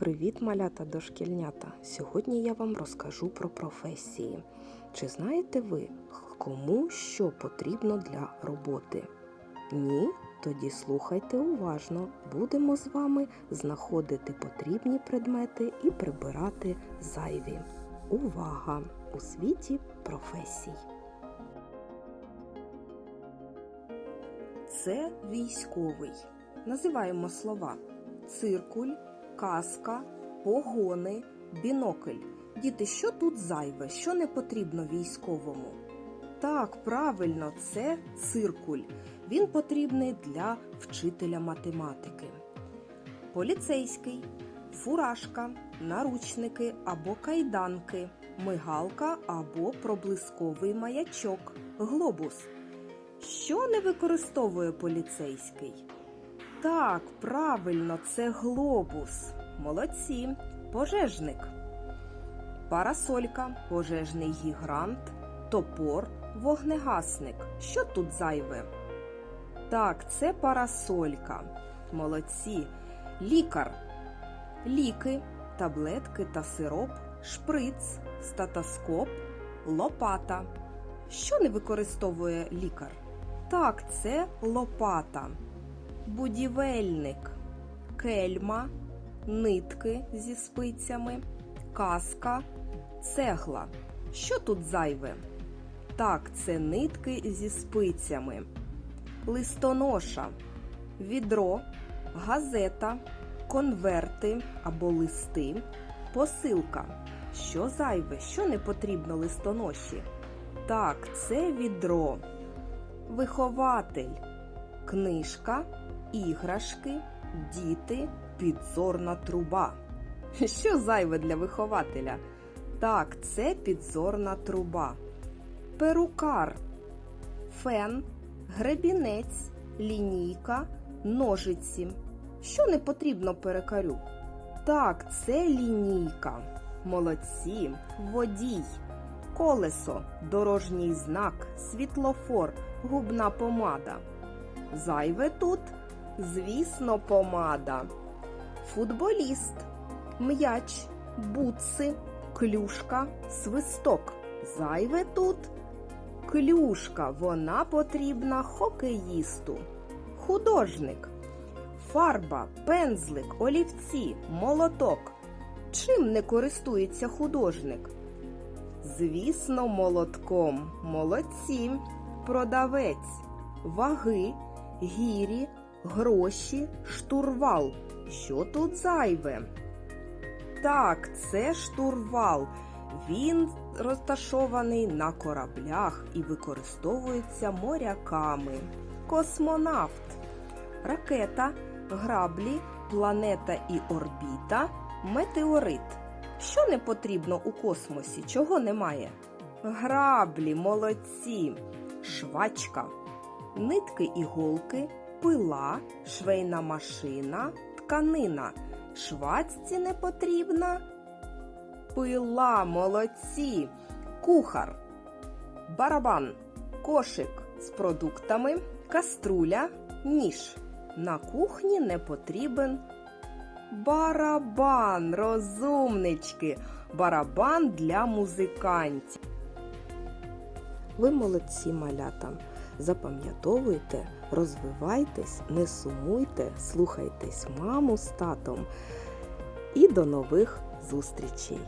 Привіт, малята дошкільнята! Сьогодні я вам розкажу про професії. Чи знаєте ви, кому що потрібно для роботи? Ні? Тоді слухайте уважно. Будемо з вами знаходити потрібні предмети і прибирати зайві. Увага! У світі професій. Це військовий. Називаємо слова циркуль, каска, погони, бінокль. Діти, що тут зайве, що не потрібно військовому? Так, правильно, це циркуль. Він потрібний для вчителя математики. Поліцейський, фуражка, наручники або кайданки, мигалка або проблисковий маячок, глобус. Що не використовує поліцейський? Так, правильно, це глобус. Молодці. Пожежник. Парасолька, пожежний гігрант, топор, вогнегасник. Що тут зайве? Так, це парасолька. Молодці. Лікар. Ліки, таблетки та сироп, шприц, статоскоп, лопата. Що не використовує лікар? Так, це лопата. Будівельник, кельма, нитки зі спицями, каска, цегла. Що тут зайве? Так, це нитки зі спицями, листоноша, відро, газета, конверти або листи, посилка. Що зайве? Що не потрібно листоноші? Так, це відро, вихователь, книжка, іграшки, діти, підзорна труба. Що зайве для вихователя? Так, це підзорна труба. Перукар, фен, гребінець, лінійка, ножиці. Що не потрібно перекарю? Так, це лінійка. Молодці, водій, колесо, дорожній знак, світлофор, губна помада. Зайве тут, звісно, помада. Футболіст, м'яч, бутси, клюшка, свисток. Зайве тут клюшка, вона потрібна хокеїсту. Художник, фарба, пензлик, олівці, молоток. Чим не користується художник? Звісно, молотком. Молодці. Продавець, ваги, гірі, гроші, штурвал. Що тут зайве? Так, це штурвал. Він розташований на кораблях і використовується моряками. Космонавт, ракета, граблі, планета і орбіта, метеорит. Що не потрібно у космосі? Чого немає? Граблі, молодці, швачка, нитки іголки, пила, швейна машина, тканина. Швачці не потрібна. Пила, молодці, кухар, барабан, кошик з продуктами, каструля, ніж. На кухні не потрібен барабан, розумнички, барабан для музикантів. Ви молодці малята. Запам'ятовуйте, розвивайтесь, не сумуйте, слухайтесь маму з татом. І до нових зустрічей!